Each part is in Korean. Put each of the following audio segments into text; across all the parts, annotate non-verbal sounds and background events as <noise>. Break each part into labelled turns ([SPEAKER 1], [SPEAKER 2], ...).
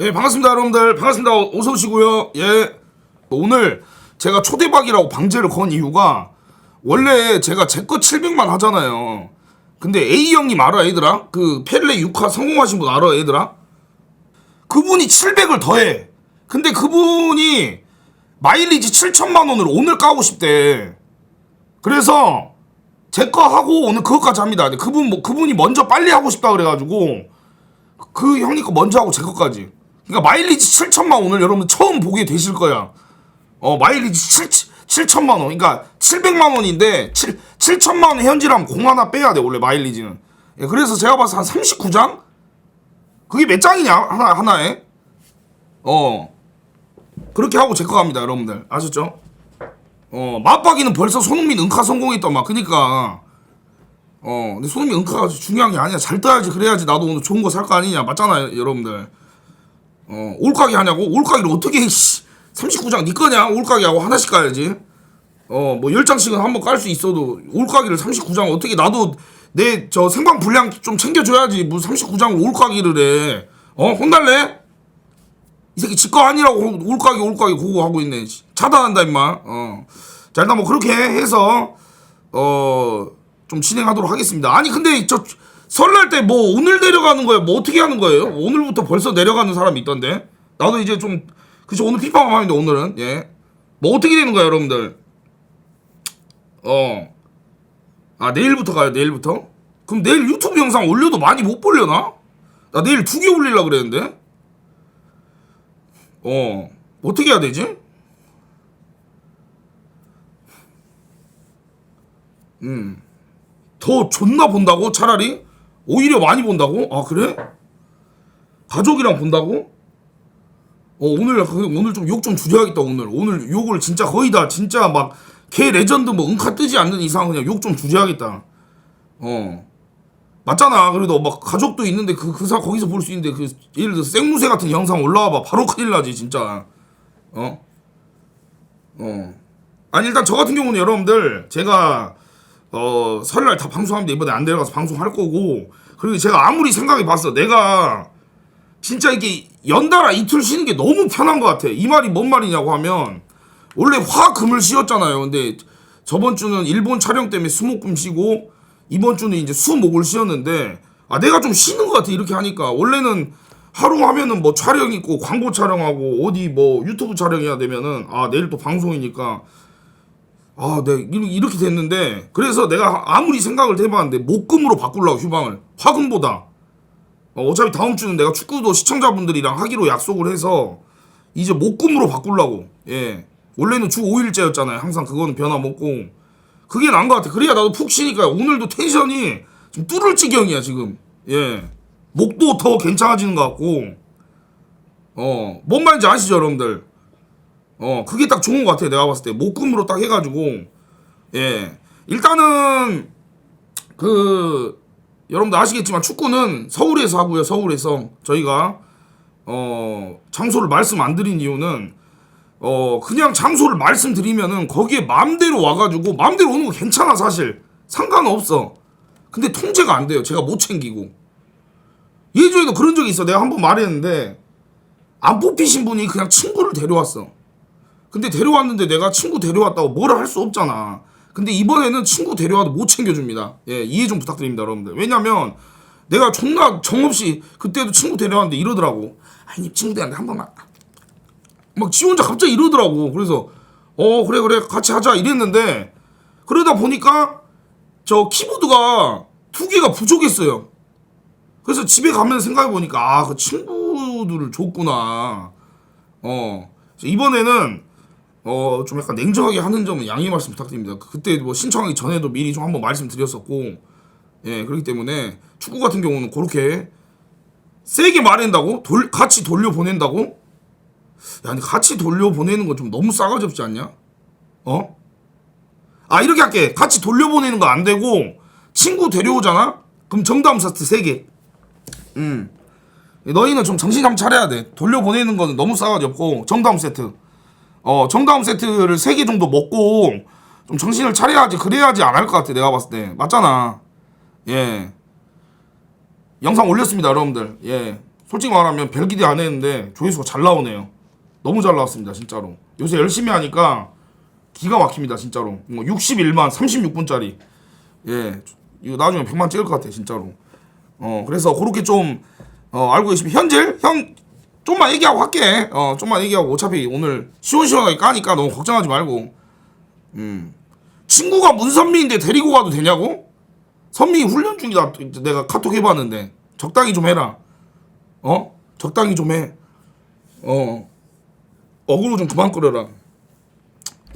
[SPEAKER 1] 예, 반갑습니다, 여러분들. 반갑습니다. 어서 오시고요. 예. 오늘 제가 초대박이라고 방제를 건 이유가 원래 제가 제거 700만 하잖아요. 근데 A 형님 알아, 얘들아? 그 펠레 6화 성공하신 분 알아, 얘들아? 그분이 700을 더해. 근데 그분이 마일리지 7천만 원을 오늘 까고 싶대. 그래서 제 거 하고 오늘 그것까지 합니다. 그분 뭐 그분이 먼저 빨리 하고 싶다 그래가지고 그 형님 거 먼저 하고 제 거까지. 그러니까 마일리지 7천만 원을 여러분 처음 보게 되실 거야. 어 마일리지 7, 7천만 원. 그러니까 700만 원인데 7 7천만 원 현질하면 공 하나 빼야 돼 원래 마일리지는. 예, 그래서 제가 봐서 한 39장? 그게 몇 장이냐 하나 하나에? 어 그렇게 하고 제 거 갑니다 여러분들 아셨죠? 어 맞박이는 벌써 손흥민 응카 성공했단 말 그니까 어 근데 손흥민 응카가 중요한 게 아니야 잘 떠야지 그래야지 나도 오늘 좋은 거 살 거 아니냐 맞잖아요 여러분들 어 올가기 하냐고? 올가기를 어떻게 해, 씨. 39장 니 거냐? 올가기 하고 하나씩 가야지. 어 뭐 10장씩은 한번 깔 수 있어도 올가기를 39장 어떻게 나도 내 저 생방 분량 좀 챙겨줘야지. 뭐 39장을 올가기를 해 어 혼날래? 이 새끼 지거 아니라고 올가기 올가기 고고 하고 있네 씨. 차단한다 임마. 어 자 일단 뭐 그렇게 해서 어 좀 진행하도록 하겠습니다. 아니 근데 저 설날 때 뭐 오늘 내려가는 거예요 뭐 어떻게 하는 거예요? 오늘부터 벌써 내려가는 사람이 있던데. 나도 이제 좀 그치 오늘 피파 밤인데 오늘은. 예 뭐 어떻게 되는 거야 여러분들? 어 아 내일부터 가요 내일부터? 그럼 내일 유튜브 영상 올려도 많이 못 보려나? 나 내일 두 개 올리려 그랬는데. 어. 어떻게 해야 되지? 음. 더 존나 본다고? 차라리? 오히려 많이 본다고? 아 그래? 가족이랑 본다고? 어 오늘 그- 오늘 좀 욕 좀 줄여야겠다 오늘. 오늘 욕을 진짜 거의 다 진짜 막개 레전드 뭐 응카 뜨지 않는 이상 그냥 욕 좀 줄여야겠다. 어. 맞잖아. 그래도 막 가족도 있는데 그 그 사 거기서 볼 수 있는데 그 예를 들어 생무새 같은 영상 올라와봐. 바로 큰일 나지 진짜. 어? 어. 아니 일단 저 같은 경우는 여러분들 제가 어 설날 다 방송합니다 이번에 안 내려가서 방송할 거고. 그리고 제가 아무리 생각해 봤어. 내가 진짜 이게 연달아 이틀 쉬는 게 너무 편한 것 같아. 이 말이 뭔 말이냐고 하면 원래 화 금을 쉬었잖아요. 근데 저번 주는 일본 촬영 때문에 수목금 쉬고 이번 주는 이제 수목을 쉬었는데 아 내가 좀 쉬는 것 같아. 이렇게 하니까. 원래는 하루 하면은 뭐 촬영 있고 광고 촬영하고 어디 뭐 유튜브 촬영해야 되면은 아 내일 또 방송이니까 아, 네, 이- 이렇게 됐는데, 그래서 내가 아무리 생각을 해봤는데, 목금으로 바꾸려고, 휴방을. 화금보다. 어, 차피 다음 주는 내가 축구도 시청자분들이랑 하기로 약속을 해서, 이제 목금으로 바꾸려고. 예. 원래는 주 5일째였잖아요. 항상 그거는 변함없고. 그게 나은 것 같아. 그래야 나도 푹 쉬니까 오늘도 텐션이 좀 뚫을 지경이야, 지금. 예. 목도 더 괜찮아지는 것 같고. 어, 뭔 말인지 아시죠, 여러분들? 어 그게 딱 좋은 것 같아요 내가 봤을 때. 목금으로 딱 해가지고. 예. 일단은 그 여러분들 아시겠지만 축구는 서울에서 하고요 서울에서. 저희가 어 장소를 말씀 안 드린 이유는 어 그냥 장소를 말씀드리면은 거기에 마음대로 와가지고 마음대로 오는 거 괜찮아 사실. 상관없어. 근데 통제가 안 돼요. 제가 못 챙기고. 예전에도 그런 적이 있어. 내가 한 번 말했는데 안 뽑히신 분이 그냥 친구를 데려왔어 근데 데려왔는데 내가 친구 데려왔다고 뭐라 할 수 없잖아. 근데 이번에는 친구 데려와도 못 챙겨줍니다. 예, 이해 좀 부탁드립니다, 여러분들. 왜냐면 내가 존나 정없이 그때도 친구 데려왔는데 이러더라고. 아니, 친구들한테 한 번만. 막 지 혼자 갑자기 이러더라고. 그래서 어, 그래, 그래, 같이 하자 이랬는데 그러다 보니까 저 키보드가 두 개가 부족했어요. 그래서 집에 가면 생각해 보니까 아, 그 친구들을 줬구나. 어. 이번에는 어 좀 약간 냉정하게 하는 점은 양해 말씀 부탁드립니다. 그때 뭐 신청하기 전에도 미리 좀 한번 말씀드렸었고 예 그렇기 때문에 축구 같은 경우는 그렇게 세게 말한다고 돌 같이 돌려 보낸다고 야 근데 같이 돌려 보내는 건 좀 너무 싸가지 없지 않냐? 어? 아 이렇게 할게 같이 돌려 보내는 거 안 되고 친구 데려오잖아? 그럼 정다음 세트 세 개. 음 너희는 좀 정신 한번 차려야 돼. 돌려 보내는 거는 너무 싸가지 없고 정다음 세트. 어 정다음 세트를 세개 정도 먹고 좀 정신을 차려야지 그래야지 안 할 것 같아 내가 봤을 때 맞잖아 예 영상 올렸습니다 여러분들 예 솔직히 말하면 별 기대 안 했는데 조회수가 잘 나오네요. 너무 잘 나왔습니다, 진짜로. 요새 열심히 하니까 기가 막힙니다, 진짜로. 뭐 61만 36분짜리. 예, 이거 나중에 100만 찍을 것 같아, 진짜로. 어, 그래서 그렇게 좀 어, 알고 계시면 현질 형 좀만 얘기하고 할게. 어, 좀만 얘기하고 어차피 오늘 시원시원하게 까니까 너무 걱정하지 말고. 음. 친구가 문선미인데 데리고 가도 되냐고? 선미 훈련 중이다. 내가 카톡 해봤는데 적당히 좀 해라. 어? 적당히 좀 해. 어. 어그로 좀 그만 끌어라.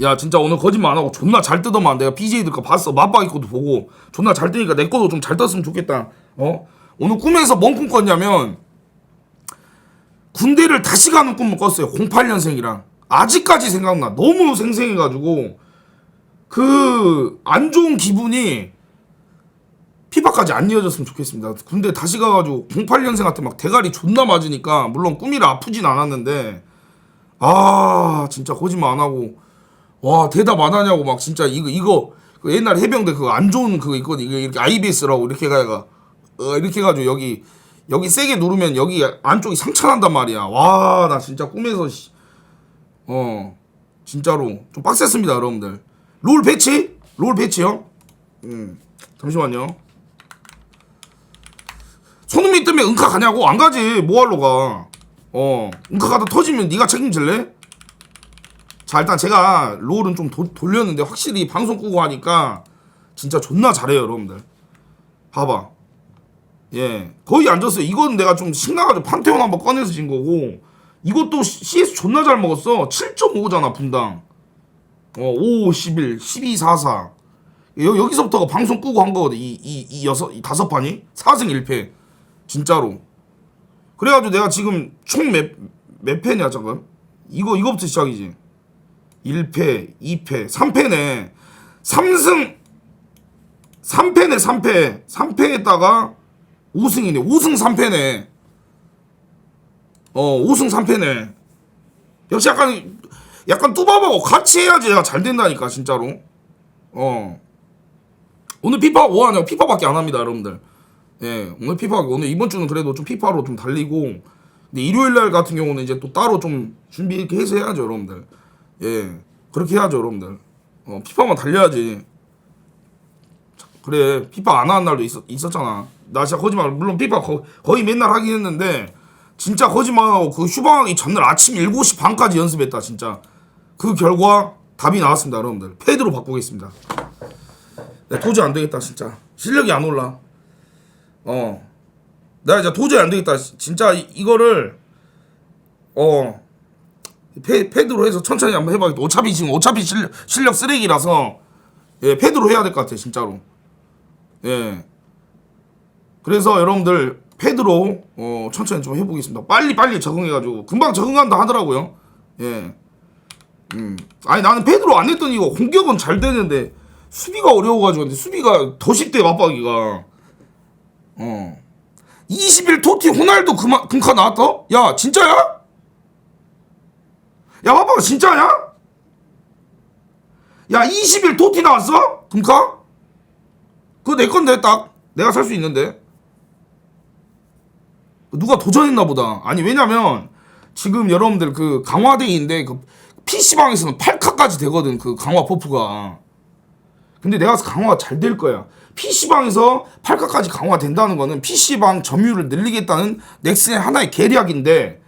[SPEAKER 1] 야 진짜 오늘 거짓말 안 하고 존나 잘 뜯어만 내가 BJ들 거 봤어 맞박이 것도 보고 존나 잘 뜨니까 내 거도 좀 잘 떴으면 좋겠다 어 오늘 꿈에서 뭔 꿈 꿨냐면 군대를 다시 가는 꿈을 꿨어요. 08년생이랑. 아직까지 생각나. 너무 생생해가지고. 그 안 좋은 기분이 피바까지 안 이어졌으면 좋겠습니다. 군대 다시 가가지고 08년생한테 막 대가리 존나 맞으니까 물론 꿈이라 아프진 않았는데. 아 진짜 거짓말 안 하고. 와 대답 안 하냐고 막 진짜 이거 이거 그 옛날 해병대 그거 안 좋은 그거 있거든. 이거 이렇게 IBS라고 이렇게 가가 어 이렇게 해가지고 여기 여기 세게 누르면 여기 안쪽이 상처 난단 말이야. 와 나 진짜 꿈에서 씨. 어 진짜로. 좀 빡셌습니다 여러분들. 롤 배치? 롤 배치요 음 잠시만요. 손흥민 때문에 은카 가냐고? 안 가지. 뭐하러 가 어 은카 가다 터지면 네가 책임질래? 자 일단 제가 롤은 좀 도- 돌렸는데 확실히 방송 끄고 하니까 진짜 존나 잘해요 여러분들. 봐봐 예. 거의 안 졌어요. 이건 내가 좀 신나가지고 판테온 한번 꺼내서 진 거고 이것도 CS 존나 잘 먹었어. 7.5잖아 분당. 어 5, 11, 12, 4, 4 여, 여기서부터가 방송 끄고 한 거거든. 이, 이, 이 여섯, 이 다섯 판이? 4승 1패. 진짜로. 그래가지고 내가 지금 총 몇, 몇 패냐 잠깐? 이거 이거부터 시작이지. 1패, 2패, 3패네. 3승 3패네, 3패. 3패에다가 5승이네. 5승 3패네. 어, 5승 3패네. 역시 약간 약간 뚜밥하고 같이 해야지 잘 된다니까, 진짜로. 어. 오늘 피파 뭐 하냐고 피파밖에 안 합니다, 여러분들. 예, 오늘 피파 오늘 이번 주는 그래도 좀 피파로 좀 달리고 근데 일요일 날 같은 경우는 이제 또 따로 좀 준비 이렇게 해서 해야죠, 여러분들. 예, 그렇게 해야죠, 여러분들. 어, 피파만 달려야지. 그래, 피파 안 하는 날도 있었, 있었잖아. 나 진짜 거짓말, 물론 피파 거, 거의 맨날 하긴 했는데, 진짜 거짓말하고 그 휴방하기 전날 아침 7시 반까지 연습했다, 진짜. 그 결과 답이 나왔습니다, 여러분들. 패드로 바꾸겠습니다. 네, 도저히 안 되겠다, 진짜. 실력이 안 올라. 어. 나 이제 도저히 안 되겠다. 진짜 이- 이거를, 어, 패, 패드로 해서 천천히 한번 해봐야겠다. 어차피 지금 어차피 실력, 실력 쓰레기라서 예, 패드로 해야 될 것 같아 진짜로. 예. 그래서 여러분들 패드로 어, 천천히 좀 해보겠습니다. 빨리 빨리 적응해가지고 금방 적응한다 하더라고요. 예. 음. 아니 나는 패드로 안 했더니 이거 공격은 잘 되는데 수비가 어려워가지고 근데 수비가 더 쉽대 맞박이가. 어. 20일 토티 호날두 금화, 금카 나왔다? 야 진짜야? 야 봐봐 진짜냐? 야 20일 도티 나왔어? 금카? 그거 내 건데 딱 내가 살 수 있는데 누가 도전했나 보다 아니 왜냐면 지금 여러분들 그 강화대인데 그 PC방에서는 8카까지 되거든 그 강화 버프가 근데 내가 강화가 잘 될 거야 PC방에서 8카까지 강화된다는 거는 PC방 점유율을 늘리겠다는 넥슨의 하나의 계략인데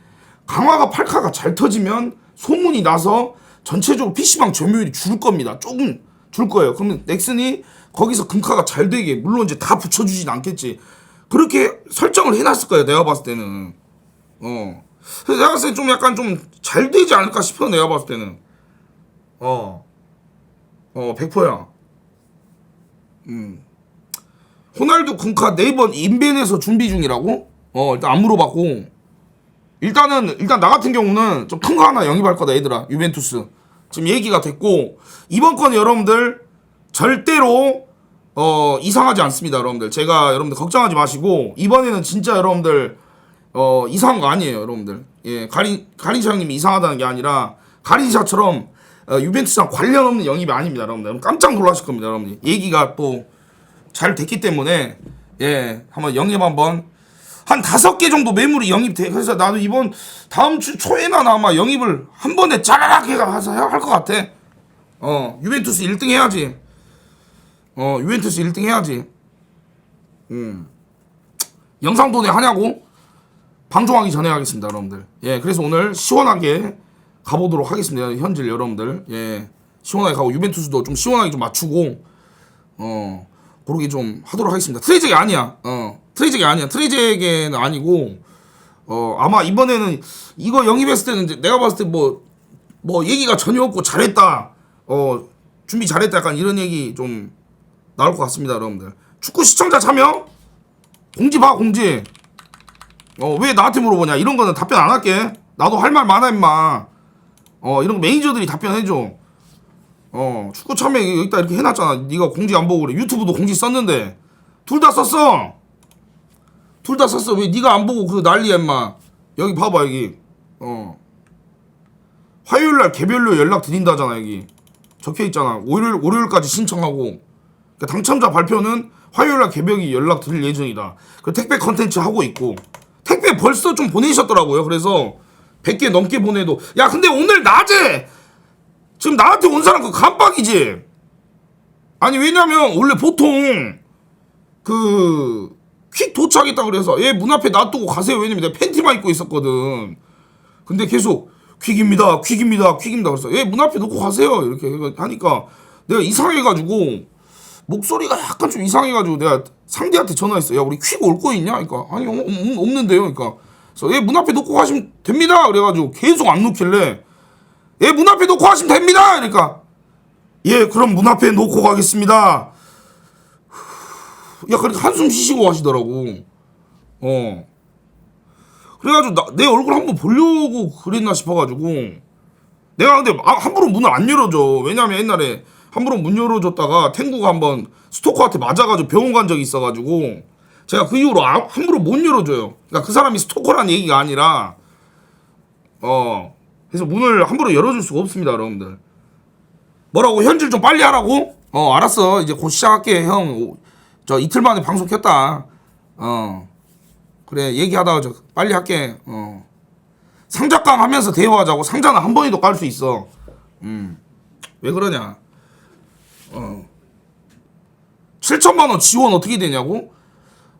[SPEAKER 1] 강화가 8카가 잘 터지면 소문이 나서 전체적으로 PC방 점유율이 줄 겁니다. 조금 줄 거예요. 그러면 넥슨이 거기서 금카가 잘 되게 물론 이제 다 붙여주진 않겠지. 그렇게 설정을 해놨을 거예요. 내가 봤을 때는. 어. 그래서 내가 봤을 때 좀 약간 좀 잘 되지 않을까 싶어. 내가 봤을 때는. 어. 어, 100%야. 음. 호날두 금카 네이버 인벤에서 준비 중이라고? 어, 일단 안 물어봤고. 일단은 일단 나 같은 경우는 좀 큰 거 하나 영입할 거다 얘들아 유벤투스 지금 얘기가 됐고 이번 건 여러분들 절대로 어 이상하지 않습니다 여러분들 제가 여러분들 걱정하지 마시고 이번에는 진짜 여러분들 어 이상한 거 아니에요 여러분들 예 가린 가린샤 형님이 이상하다는 게 아니라 가린샤처럼 어, 유벤투스랑 관련 없는 영입이 아닙니다 여러분들 여러분 깜짝 놀라실 겁니다 여러분들 얘기가 또 잘 됐기 때문에 예 한번 영입 한번 한 다섯 개 정도 매물이 영입돼. 그래서 나도 이번 다음 주 초에나 아마 영입을 한 번에 짜라락 해서 할 것 같아. 어, 유벤투스 1등 해야지. 어, 유벤투스 1등 해야지. 음. 영상 돈에 하냐고? 방송하기 전에 하겠습니다, 여러분들. 예, 그래서 오늘 시원하게 가보도록 하겠습니다, 현질 여러분들. 예, 시원하게 가고 유벤투스도 좀 시원하게 좀 맞추고 어 그러게 좀 하도록 하겠습니다. 트레이잭이 아니야. 어 트레이잭이 아니야. 트레이잭은 아니고 어 아마 이번에는 이거 영입했을 때는 내가 봤을 때 뭐 뭐 얘기가 전혀 없고 잘했다. 어 준비 잘했다. 약간 이런 얘기 좀 나올 것 같습니다, 여러분들. 축구 시청자 참여 공지 봐 공지. 어 왜 나한테 물어보냐? 이런 거는 답변 안 할게. 나도 할 말 많아 임마. 어 이런 거 매니저들이 답변해줘. 어 축구 참여 여기다 이렇게 해놨잖아. 네가 공지 안 보고 그래. 유튜브도 공지 썼는데 둘 다 썼어. 둘 다 썼어. 왜 네가 안 보고 그 난리야 임마. 여기 봐봐 여기. 어 화요일 날 개별로 연락 드린다잖아 여기. 적혀 있잖아. 월요일 월요일까지 신청하고. 그러니까 당첨자 발표는 화요일 날 개별이 연락 드릴 예정이다. 그 택배 컨텐츠 하고 있고 택배 벌써 좀 보내셨더라고요. 그래서 100개 넘게 보내도 야 근데 오늘 낮에 지금 나한테 온 사람 그 깜빡이지. 아니 왜냐면 원래 보통 그 퀵 도착했다 그래서 얘 문 앞에 놔두고 가세요. 왜냐면 내가 팬티만 입고 있었거든. 근데 계속 퀵입니다, 퀵입니다, 퀵입니다. 그래서 얘 문 앞에 놓고 가세요. 이렇게 하니까 내가 이상해가지고 목소리가 약간 좀 이상해가지고 내가 상대한테 전화했어. 야 우리 퀵 올 거 있냐? 그러니까 아니 어, 없- 없는데요. 그러니까 그래서 얘문 앞에 놓고 가시면 됩니다. 그래가지고 계속 안 놓길래 예, 문 앞에 놓고 하시면 됩니다. 그러니까 예, 그럼 문 앞에 놓고 가겠습니다. 야, 그렇게 한숨 쉬시고 하시더라고. 어. 그래가지고 나, 내 얼굴 한번 보려고 그랬나 싶어가지고 내가 근데 아, 함부로 문을 안 열어줘. 왜냐면 옛날에 함부로 문 열어줬다가 탱구가 한번 스토커한테 맞아가지고 병원 간 적이 있어가지고 제가 그 이후로 아- 함부로 못 열어줘요. 그러니까 그 사람이 스토커란 얘기가 아니라 어 그래서 문을 함부로 열어줄 수가 없습니다, 여러분들. 뭐라고 현질 좀 빨리 하라고? 어 알았어 이제 곧 시작할게 형. 오, 저 이틀 만에 방송 켰다. 어 그래 얘기하다가 저 빨리 할게. 어 상작강 하면서 대화하자고 상자는 한 번에도 깔 수 있어. 음왜 그러냐? 어 7천만 원 지원 어떻게 되냐고?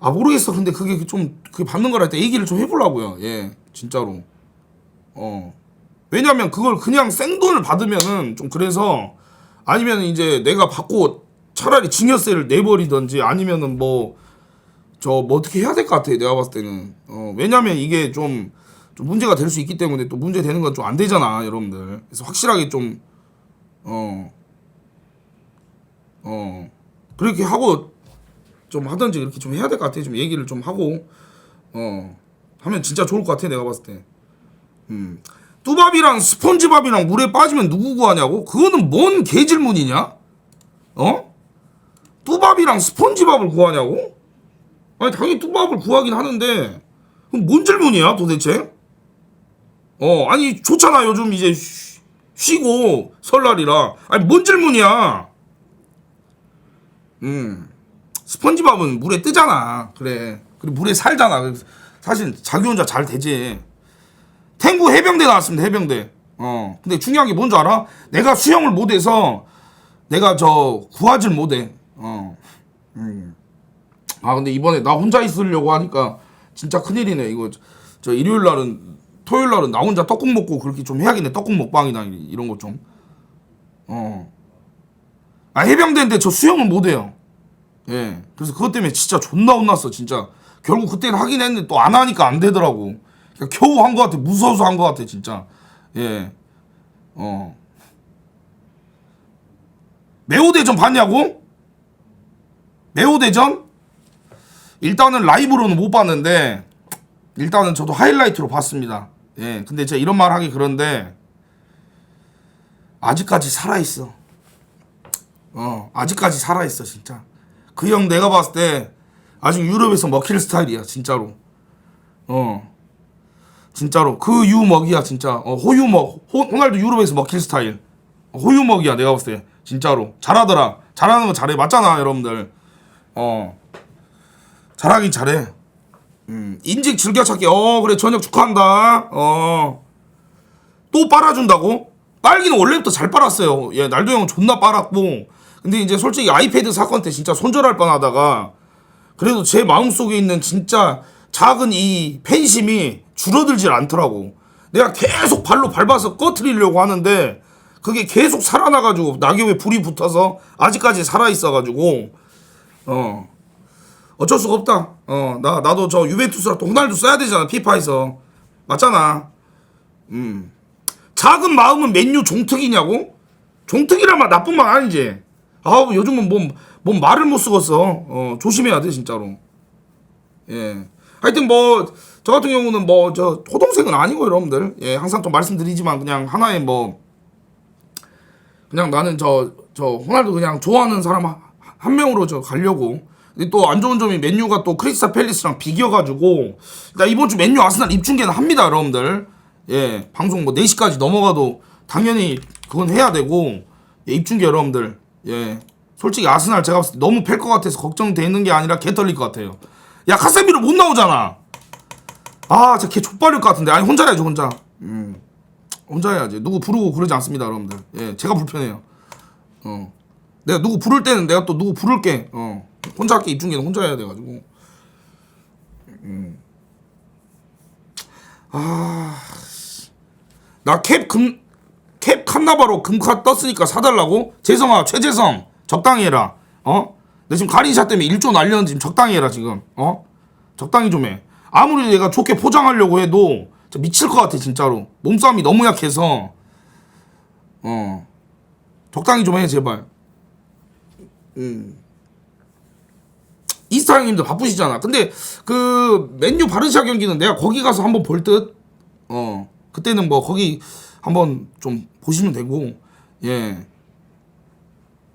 [SPEAKER 1] 아 모르겠어. 근데 그게 좀 그게 받는 거라 때 얘기를 좀 해보려고요. 예 진짜로. 어. 왜냐면 그걸 그냥 생돈을 받으면은 좀 그래서 아니면 이제 내가 받고 차라리 증여세를 내버리던지 아니면은 뭐 저뭐 어떻게 해야 될 것 같아 내가 봤을 때는 어 왜냐면 이게 좀, 좀 문제가 될 수 있기 때문에 또 문제 되는 건 좀 안 되잖아 여러분들 그래서 확실하게 좀 어, 어, 그렇게 하고 좀 하든지 이렇게 좀 해야 될 것 같아 좀 얘기를 좀 하고 어 하면 진짜 좋을 것 같아 내가 봤을 때 음. 뚜밥이랑 스펀지밥이랑 물에 빠지면 누구 구하냐고? 그거는 뭔 개질문이냐? 어? 뚜밥이랑 스펀지밥을 구하냐고? 아니 당연히 뚜밥을 구하긴 하는데 그럼 뭔 질문이야 도대체? 어 아니 좋잖아 요즘 이제 쉬, 쉬고 설날이라 아니 뭔 질문이야? 음. 스펀지밥은 물에 뜨잖아. 그래. 그리고 물에 살잖아. 그래서 사실 자기 혼자 잘 되지. 탱구 해병대 나왔습니다 해병대. 어. 근데 중요한 게 뭔지 알아? 내가 수영을 못해서 내가 저 구하질 못해. 어. 음. 아 근데 이번에 나 혼자 있으려고 하니까 진짜 큰일이네. 이거 저 일요일 날은 토요일 날은 나 혼자 떡국 먹고 그렇게 좀 해야겠네. 떡국 먹방이나 이- 이런 거 좀 어. 아 해병대인데 저 수영을 못해요 예 그래서 그것 때문에 진짜 존나 혼났어 진짜 결국 그때는 하긴 했는데 또 안 하니까 안 되더라고 그러니까 겨우 한 것 같아 무서워서 한 것 같아 진짜 예어 매호대전 봤냐고? 매호대전? 일단은 라이브로는 못 봤는데 일단은 저도 하이라이트로 봤습니다. 예, 근데 제가 이런 말 하기 그런데 아직까지 살아 있어. 어, 아직까지 살아 있어 진짜. 그 형 내가 봤을 때 아직 유럽에서 먹힐 스타일이야 진짜로. 어, 진짜로 그 유먹이야 진짜. 어, 호유먹. 호, 호날두 유럽에서 먹힐 스타일. 어, 호유먹이야 내가 봤을 때 진짜로 잘하더라. 잘하는 거 잘해 맞잖아 여러분들. 어, 잘하긴 잘해. 음, 인직 즐겨찾기. 어, 그래, 저녁 축하한다. 어. 또 빨아준다고? 빨기는 원래부터 잘 빨았어요. 예, 날도 형 존나 빨았고. 근데 이제 솔직히 아이패드 사건 때 진짜 손절할 뻔 하다가 그래도 제 마음속에 있는 진짜 작은 이 팬심이 줄어들질 않더라고. 내가 계속 발로 밟아서 꺼트리려고 하는데 그게 계속 살아나가지고 낙엽에 불이 붙어서 아직까지 살아있어가지고 어 어쩔 수가 없다. 어 나 나도 저 유벤투스랑 또 호날두 써야 되잖아 피파에서 맞잖아. 음 작은 마음은 맨유 종특이냐고? 종특이란 나쁜 말 아니지. 아 요즘은 뭔, 뭔 말을 못 쓰겠어. 어 조심해야 돼 진짜로. 예. 하여튼 뭐 저 같은 경우는 뭐 저 호동생은 아니고 여러분들 예 항상 좀 말씀드리지만 그냥 하나의 뭐 그냥 나는 저 저 호날두 그냥 좋아하는 사람 한, 한 명으로 저 가려고 근데 또안 좋은 점이 맨유가 또 크리스탈 팰리스랑 비겨가지고 나 이번 주 맨유 아스날 입중계는 합니다 여러분들 예 방송 뭐 4시까지 넘어가도 당연히 그건 해야 되고 예, 입중계 여러분들 예. 솔직히 아스날 제가 봤을 때 너무 팰 것 같아서 걱정되는 게 아니라 개 떨릴 것 같아요. 야 카세미로 못 나오잖아. 아 진짜 개 족발릴 것 같은데. 아니 혼자 해야지 혼자. 음. 혼자 해야지. 누구 부르고 그러지 않습니다 여러분들. 예 제가 불편해요. 어. 내가 누구 부를 때는 내가 또 누구 부를게. 어. 혼자 할게. 입중계는 혼자 해야 돼가지고. 음 아 나 캡 캡 칸나바로 금카 떴으니까 사달라고? 재성아 최재성 적당히 해라. 어? 내 지금 가린샷 때문에 1조 날렸는데 지금 적당히 해라 지금. 어? 적당히 좀 해. 아무리 내가 좋게 포장하려고 해도 미칠 것 같아 진짜로. 몸싸움이 너무 약해서. 어. 적당히 좀 해 제발. 음. 이스타 형님도 바쁘시잖아. 근데 그 맨유 바르샤 경기는 내가 거기 가서 한번 볼 듯 어. 그때는 뭐 거기 한번 좀 보시면 되고. 예.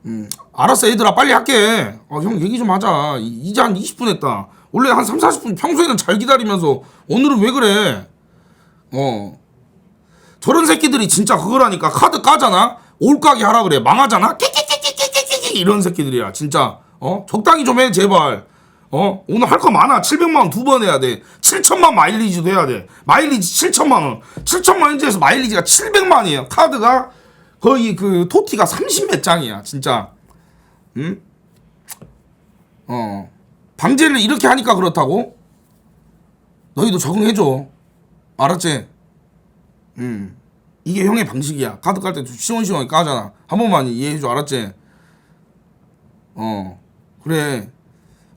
[SPEAKER 1] 음, 알았어 얘들아 빨리 할게. 어, 형 얘기 좀 하자. 이- 이제 한 20분 했다. 원래 한 3, 40분 평소에는 잘 기다리면서 오늘은 왜 그래? 어. 저런 새끼들이 진짜 그거라니까 카드 까잖아? 올가게 하라 그래. 망하잖아? 끼끼끼끼끼끼끼 이런 새끼들이야 진짜. 어? 적당히 좀 해 제발 어? 오늘 할 거 많아. 700만 원 두 번 해야 돼. 7천만 마일리지도 해야 돼. 마일리지 7천만 원. 7천만 원에서 마일리지가 700만이에요. 카드가? 거의 그 토티가 30몇 장이야 진짜. 응? 어. 방제를 이렇게 하니까 그렇다고? 너희도 적응해줘. 알았지? 음 이게 형의 방식이야. 카드 깔 때 시원시원하게 까잖아. 한 번만 이해해줘. 알았지? 어. 그래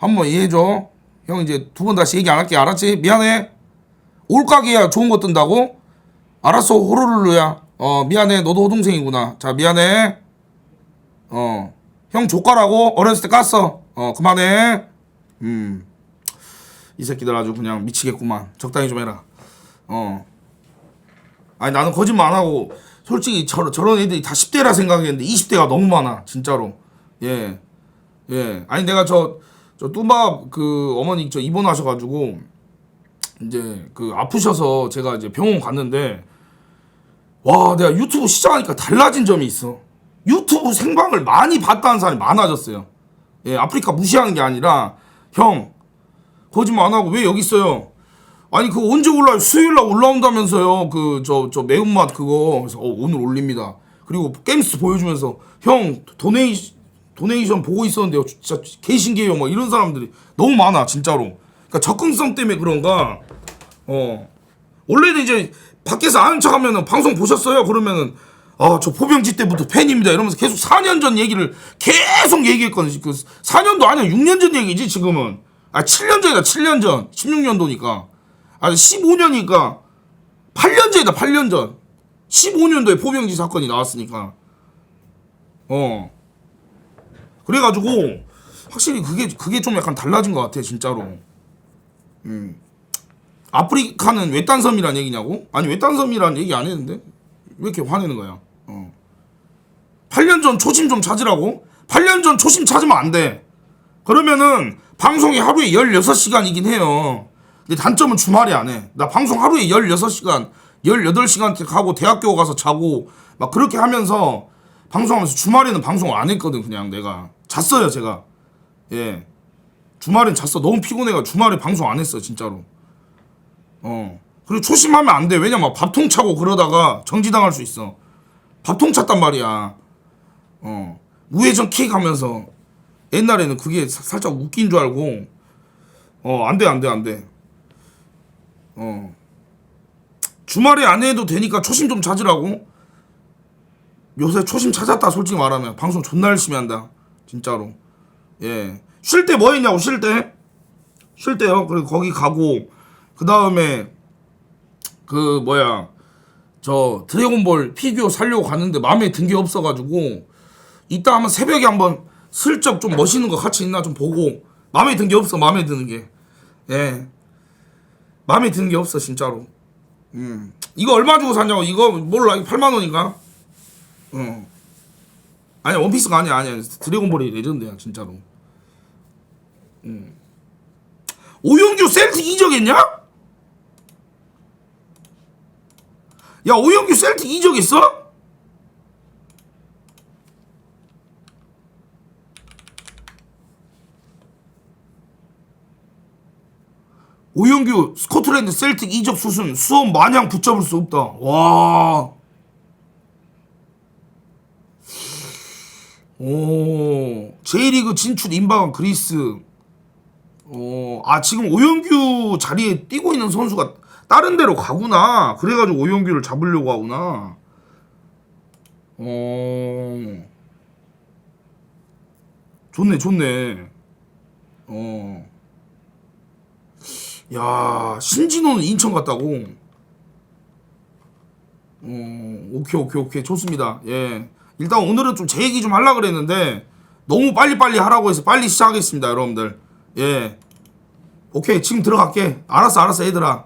[SPEAKER 1] 한번 이해해줘. 형 이제 두 번 다시 얘기 안 할게. 알았지? 미안해. 올가게야. 좋은 거 뜬다고? 알았어. 호로룰루야. 어 미안해. 너도 호동생이구나. 자 미안해. 어 형 조카라고? 어렸을 때 깠어. 어 그만해. 음. 이 새끼들 아주 그냥 미치겠구만. 적당히 좀 해라. 어. 아니 나는 거짓말 안 하고 솔직히 저, 저런 애들이 다 10대라 생각했는데 20대가 너무 많아. 진짜로. 예. 예. 아니 내가 저 저 뚜밥 그 어머니 저 입원하셔가지고 이제 그 아프셔서 제가 이제 병원 갔는데 와 내가 유튜브 시작하니까 달라진 점이 있어. 유튜브 생방을 많이 봤다는 사람이 많아졌어요. 예 아프리카 무시하는 게 아니라 형 거짓말 안 하고 왜 여기 있어요? 아니 그거 언제 올라요 수요일 날 올라온다면서요. 그저저 매운맛 그거. 그래서 어, 오늘 올립니다. 그리고 게임스 보여주면서 형 도네이 도네이션 보고 있었는데요. 진짜 개신기해요. 뭐 이런 사람들이 너무 많아 진짜로. 그러니까 접근성 때문에 그런가. 어. 원래는 이제 밖에서 아는 척하면은 방송 보셨어요? 그러면은 아저 포병지 때부터 팬입니다. 이러면서 계속 4년 전 얘기를 계속 얘기했거든요. 그 4년도 아니야. 6년 전 얘기지 지금은. 아 7년 전이다 7년 전. 16년도니까. 아 15년이니까 8년 전이다 8년 전. 15년도에 포병지 사건이 나왔으니까. 어 그래가지고 확실히 그게 그게 좀 약간 달라진 것 같아 진짜로 아프리카는 외딴 섬이란 얘기냐고? 아니 외딴 섬이란 얘기 안 했는데 왜 이렇게 화내는 거야? 어. 8년 전 초심 좀 찾으라고? 8년 전 초심 찾으면 안 돼. 그러면은 방송이 하루에 16시간이긴 해요. 근데 단점은 주말에 안 해. 나 방송 하루에 16시간, 18시간 하고 대학교 가서 자고 막 그렇게 하면서 방송하면서 주말에는 방송을 안 했거든 그냥 내가 잤어요 제가 예 주말엔 잤어 너무 피곤해가 주말에 방송 안 했어 진짜로 어. 그리고 초심하면 안 돼. 왜냐면 밥통 차고 그러다가 정지당할 수 있어. 밥통 찼단 말이야. 어. 우회전 킥 하면서 옛날에는 그게 사- 살짝 웃긴 줄 알고 어, 안 돼, 안 돼, 안 돼. 어. 주말에 안 해도 되니까 초심 좀 찾으라고. 요새 초심 찾았다, 솔직히 말하면. 방송 존나 열심히 한다. 진짜로. 예. 쉴 때 뭐 했냐고, 쉴 때? 쉴 때요. 그리고 거기 가고, 그 다음에, 그, 뭐야, 저 드래곤볼 피규어 살려고 갔는데 마음에 든 게 없어가지고, 이따 한번 새벽에 한번 슬쩍 좀 멋있는 거 같이 있나 좀 보고, 마음에 든 게 없어, 마음에 드는 게. 예. 마음에 드는 게 없어, 진짜로. 음. 이거 얼마 주고 샀냐고, 이거 몰라, 이거 8만 원인가? 어. 아니, 원피스가 아니야, 아니야. 드래곤볼이 레전드야, 진짜로. 오영규 셀틱 이적했냐? 야 오영규 셀틱 이적했어? 오영규 스코틀랜드 셀틱 이적 수순 수업 마냥 붙잡을 수 없다. 와. 오. J리그 진출 임박한 그리스. 어, 아 지금 오영규 자리에 뛰고 있는 선수가 다른 데로 가구나. 그래가지고 오영규를 잡으려고 하구나. 어, 좋네, 좋네. 어, 야 신진호는 인천 갔다고. 어, 오케이, 오케이, 오케이, 좋습니다. 예, 일단 오늘은 좀 제 얘기 좀 하려 그랬는데 너무 빨리 빨리 하라고 해서 빨리 시작하겠습니다, 여러분들. 예. 오케이 지금 들어갈게. 알았어 알았어 얘들아.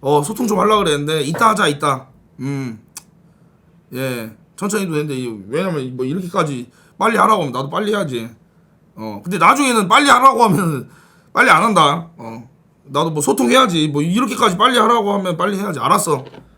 [SPEAKER 1] 어 소통 좀 하려고 그랬는데 이따 하자 이따. 음예. 천천히 해도 되는데 이- 왜냐면 뭐 이렇게까지 빨리 하라고 하면 나도 빨리 해야지. 어 근데 나중에는 빨리 하라고 하면 <laughs> 빨리 안 한다. 어. 나도 뭐 소통해야지. 뭐 이렇게까지 빨리 하라고 하면 빨리 해야지. 알았어